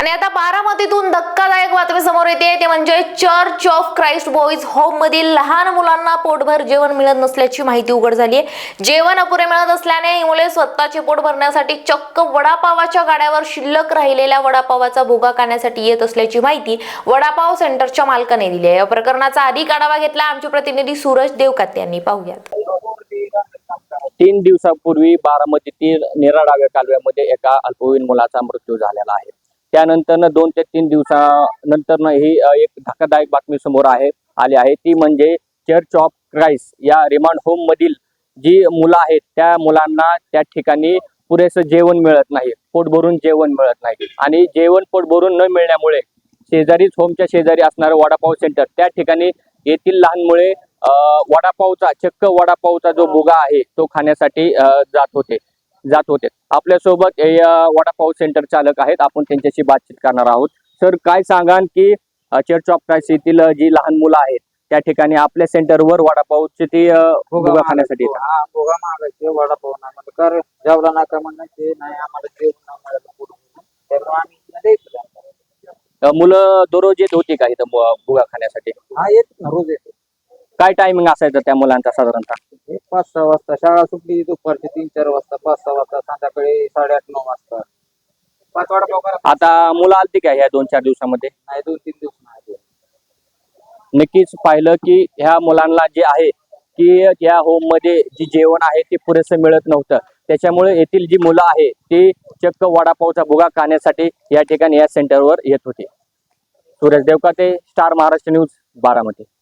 आणि आता बारामतीतून धक्कादायक बातमी समोर येते. ते म्हणजे church of Christ boys home मधील लहान मुलांना पोटभर जेवण मिळत नसल्याची माहिती उघड झाली आहे. जेवण अपुरे मिळत असल्याने ही मुले स्वतःचे पोट भरण्यासाठी चक्क वडापावाच्या गाड्यावर शिल्लक राहिलेल्या वडापावाचा भोगा करण्यासाठी येत असल्याची माहिती वडापाव सेंटरच्या मालकाने दिली आहे. या प्रकरणाचा अधिक आढावा घेतला आमचे प्रतिनिधी सूरज देवकाते यांनी. पाहूयात. तीन दिवसापूर्वी बारामतीतील निराडाव्या कालव्यामध्ये एका अल्पवयीन मुलाचा मृत्यू झालेला आहे. त्यानंतर दोन ते तीन दिवसानंतर ही एक धक्कादायक बातमी समोर आहे आली आहे. ती म्हणजे चर्च ऑफ क्राईस्ट या रिमांड होम मधील जी मुलं आहेत त्या मुलांना त्या ठिकाणी पुरेसं जेवण मिळत नाही पोट भरून जेवण मिळत नाही. आणि जेवण पोट भरून न मिळण्यामुळे शेजारीच होमच्या शेजारी असणारं वडापाव सेंटर त्या ठिकाणी येथील लहान मुळे वडापावचा चक्क वडापावचा जो मुगा आहे तो खाण्यासाठी जात होते. जात होते. आपल्यासोबत वडापाव सेंटर चालक आहेत. आपण त्यांच्याशी बातचीत करणार आहोत. सर काय सांगाल की चर्च ऑफ क्राइस्ट येथील जी लहान मुलं आहेत त्या ठिकाणी आपल्या सेंटरवर वडापावची ती बुगा खाण्यासाठी भोगा वडापाव नाही म्हणलं कर जेवला नका म्हणलं ते नाही आम्हाला जेवण नाही मिळालं पुढे त्यामुळे आम्ही इथनं द्यायचं त्यांना. अ, मुलं दररोज येत होती का इथं बुगा खाण्यासाठी? हा येत ना रोज येतो. काय टायमिंग असायचं त्या मुलांचा साधारणतः? एक पाच सहा वाजता. शाळा सुटली दुपारची तीन चार वाजता पाच सहा वाजता संध्याकाळी साडेआठ नऊ वाजता. पाच आता मुलं आलती का ह्या दोन चार दिवसामध्ये? नाही दोन तीन दिवस नाही नक्कीच पाहिलं की ह्या मुलांना जे आहे की या होममध्ये जी जेवण आहे ते पुरेसं मिळत नव्हतं. त्याच्यामुळे येथील जी मुलं आहे ती चक्क वडापावचा भुगा खाण्यासाठी या ठिकाणी या सेंटरवर येत होती. Suraj Devkate star Maharashtra news Baramati.